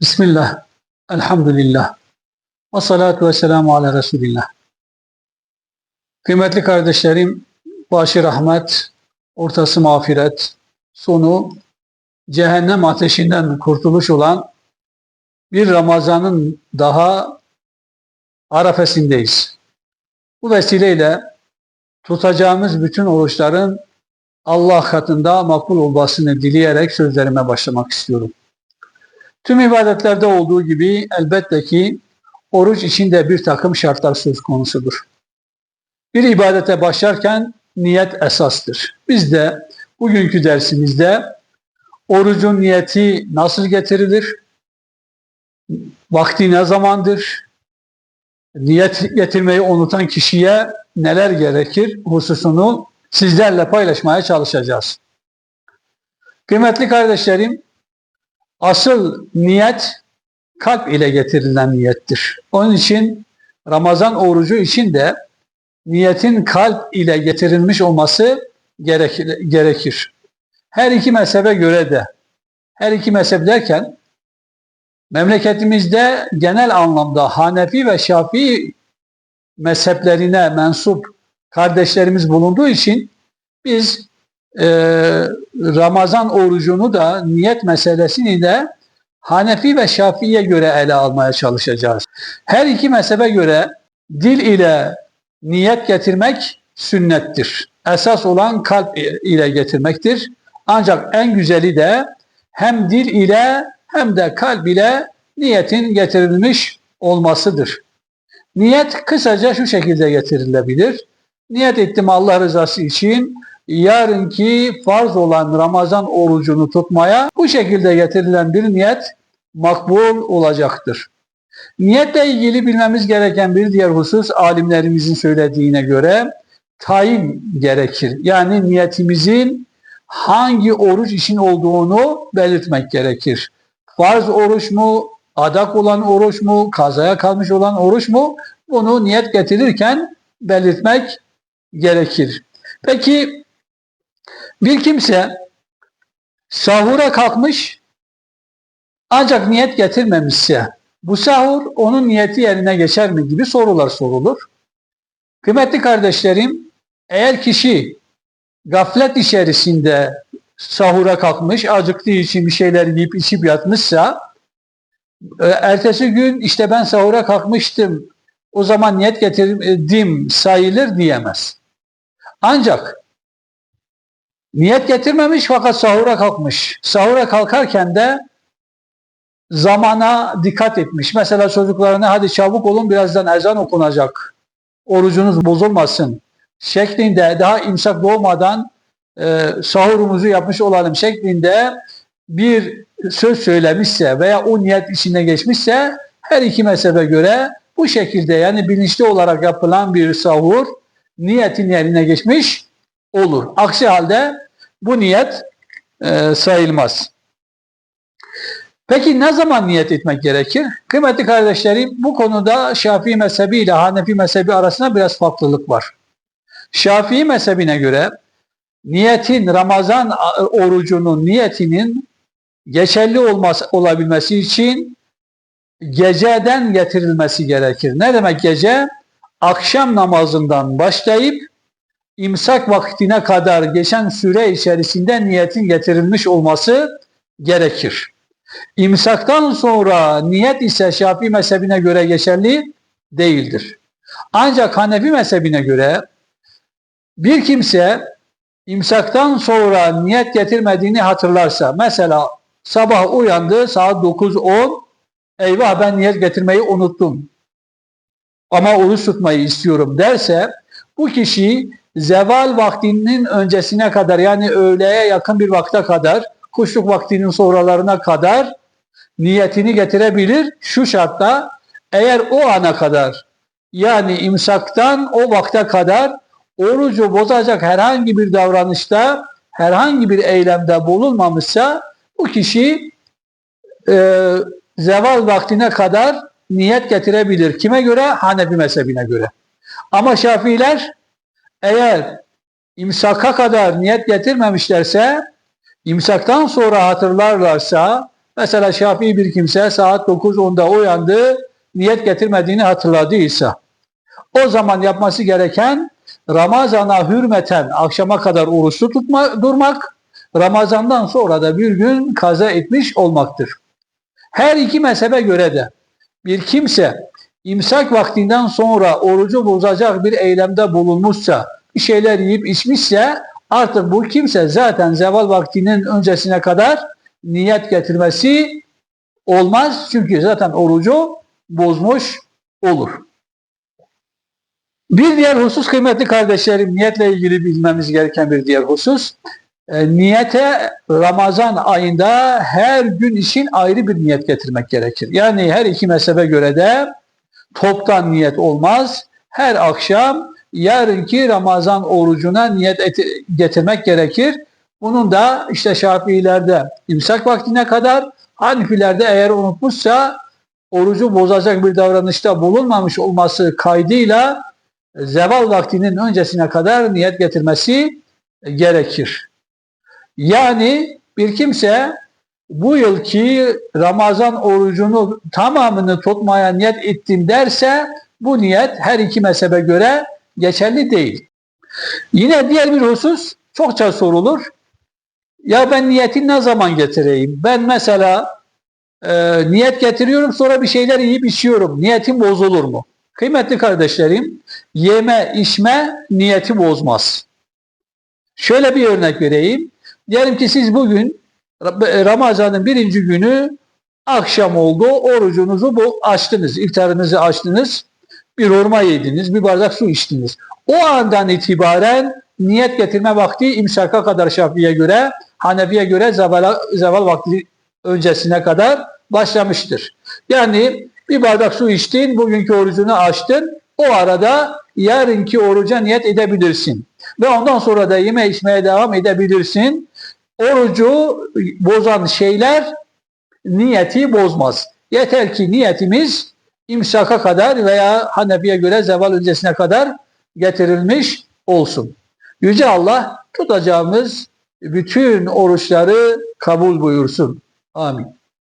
Bismillah, elhamdülillah, ve salatu ve selamu ala Resulillah. Kıymetli kardeşlerim, başı rahmet, ortası mağfiret, sonu cehennem ateşinden kurtuluş olan bir Ramazan'ın daha arafesindeyiz. Bu vesileyle tutacağımız bütün oruçların Allah katında makbul olmasını dileyerek sözlerime başlamak istiyorum. Tüm ibadetlerde olduğu gibi elbette ki oruç içinde bir takım şartlar söz konusudur. Bir ibadete başlarken niyet esastır. Biz de bugünkü dersimizde orucun niyeti nasıl getirilir? Vakti ne zamandır? Niyet getirmeyi unutan kişiye neler gerekir hususunu sizlerle paylaşmaya çalışacağız. Kıymetli kardeşlerim, asıl niyet kalp ile getirilen niyettir. Onun için Ramazan orucu için de niyetin kalp ile getirilmiş olması gerekir. Her iki mezhebe göre de, her iki mezhep derken memleketimizde genel anlamda Hanefi ve Şafii mezheplerine mensup kardeşlerimiz bulunduğu için biz e, Ramazan orucunu da niyet meselesini de Hanefi ve Şafii'ye göre ele almaya çalışacağız. Her iki mezhebe göre dil ile niyet getirmek sünnettir. Esas olan kalp ile getirmektir. Ancak en güzeli de hem dil ile hem de kalp ile niyetin getirilmiş olmasıdır. Niyet kısaca şu şekilde getirilebilir. Niyet ettim Allah rızası için yarınki farz olan Ramazan orucunu tutmaya bu şekilde getirilen bir niyet makbul olacaktır. Niyetle ilgili bilmemiz gereken bir diğer husus alimlerimizin söylediğine göre tayin gerekir. Yani niyetimizin hangi oruç için olduğunu belirtmek gerekir. Farz oruç mu, adak olan oruç mu, kazaya kalmış olan oruç mu? Bunu niyet getirirken belirtmek gerekir. Peki bir kimse sahura kalkmış ancak niyet getirmemişse bu sahur onun niyeti yerine geçer mi gibi sorular sorulur. Kıymetli kardeşlerim eğer kişi gaflet içerisinde sahura kalkmış, acıktığı için bir şeyler yiyip içip yatmışsa e, ertesi gün işte ben sahura kalkmıştım o zaman niyet getirdim sayılır diyemez. Ancak niyet getirmemiş fakat sahura kalkmış. Sahura kalkarken de zamana dikkat etmiş. Mesela çocuklarına hadi çabuk olun birazdan ezan okunacak. Orucunuz bozulmasın şeklinde daha imsak doğmadan e, sahurumuzu yapmış olalım şeklinde bir söz söylemişse veya o niyet içine geçmişse her iki mezhebe göre bu şekilde yani bilinçli olarak yapılan bir sahur niyetin yerine geçmiş olur. Aksi halde bu niyet e, sayılmaz. Peki ne zaman niyet etmek gerekir? Kıymetli kardeşlerim bu konuda Şafii mezhebi ile Hanefi mezhebi arasında biraz farklılık var. Şafii mezhebine göre niyetin Ramazan orucunun niyetinin geçerli olması, olabilmesi için geceden getirilmesi gerekir. Ne demek gece? Akşam namazından başlayıp imsak vaktine kadar geçen süre içerisinde niyetin getirilmiş olması gerekir. İmsaktan sonra niyet ise Şafii mezhebine göre geçerli değildir. Ancak Hanefi mezhebine göre bir kimse imsaktan sonra niyet getirmediğini hatırlarsa, mesela sabah uyandı saat 9-10, eyvah ben niyet getirmeyi unuttum ama oruç tutmayı istiyorum derse, bu kişi zeval vaktinin öncesine kadar yani öğleye yakın bir vakte kadar, kuşluk vaktinin sonralarına kadar niyetini getirebilir. Şu şartta eğer o ana kadar yani imsaktan o vakte kadar orucu bozacak herhangi bir davranışta, herhangi bir eylemde bulunmamışsa bu kişi e, zeval vaktine kadar niyet getirebilir. Kime göre? Hanefi mezhebine göre. Ama Şafiiler eğer imsaka kadar niyet getirmemişlerse, imsaktan sonra hatırlarlarsa Mesela Şafii bir kimse saat 9-10'da uyandı, niyet getirmediğini hatırladıysa, o zaman yapması gereken Ramazan'a hürmeten akşama kadar oruçlu tutma, durmak, Ramazan'dan sonra da bir gün kaza etmiş olmaktır. Her iki mezhebe göre de bir kimse imsak vaktinden sonra orucu bozacak bir eylemde bulunmuşsa, bir şeyler yiyip içmişse artık bu kimse zaten zeval vaktinin öncesine kadar niyet getirmesi olmaz. Çünkü zaten orucu bozmuş olur. Bir diğer husus kıymetli kardeşlerim, niyetle ilgili bilmemiz gereken bir diğer husus. E, niyete Ramazan ayında her gün için ayrı bir niyet getirmek gerekir. Yani her iki mezhebe göre de toptan niyet olmaz. Her akşam yarınki Ramazan orucuna niyet eti- getirmek gerekir. Bunun da işte Şafiilerde imsak vaktine kadar, Hanifilerde eğer unutmuşsa orucu bozacak bir davranışta bulunmamış olması kaydıyla zeval vaktinin öncesine kadar niyet getirmesi gerekir. Yani bir kimse bu yılki Ramazan orucunu tamamını tutmaya niyet ettim derse bu niyet her iki mezhebe göre geçerli değil. Yine diğer bir husus çokça sorulur. Ya ben niyeti ne zaman getireyim? Ben mesela e, niyet getiriyorum sonra bir şeyler yiyip içiyorum. Niyetim bozulur mu? Kıymetli kardeşlerim, yeme içme niyeti bozmaz. Şöyle bir örnek vereyim. Diyelim ki siz bugün Ramazan'ın birinci günü akşam oldu, orucunuzu bu açtınız, iftarınızı açtınız, bir hurma yediniz, bir bardak su içtiniz. O andan itibaren niyet getirme vakti imsaka kadar Şafii'ye göre, Hanefi'ye göre zeval, zeval vakti öncesine kadar başlamıştır. Yani bir bardak su içtin, bugünkü orucunu açtın, o arada yarınki oruca niyet edebilirsin. Ve ondan sonra da yeme içmeye devam edebilirsin. Orucu bozan şeyler niyeti bozmaz. Yeter ki niyetimiz imsaka kadar veya Hanefi'ye göre zeval öncesine kadar getirilmiş olsun. Yüce Allah tutacağımız bütün oruçları kabul buyursun. Amin.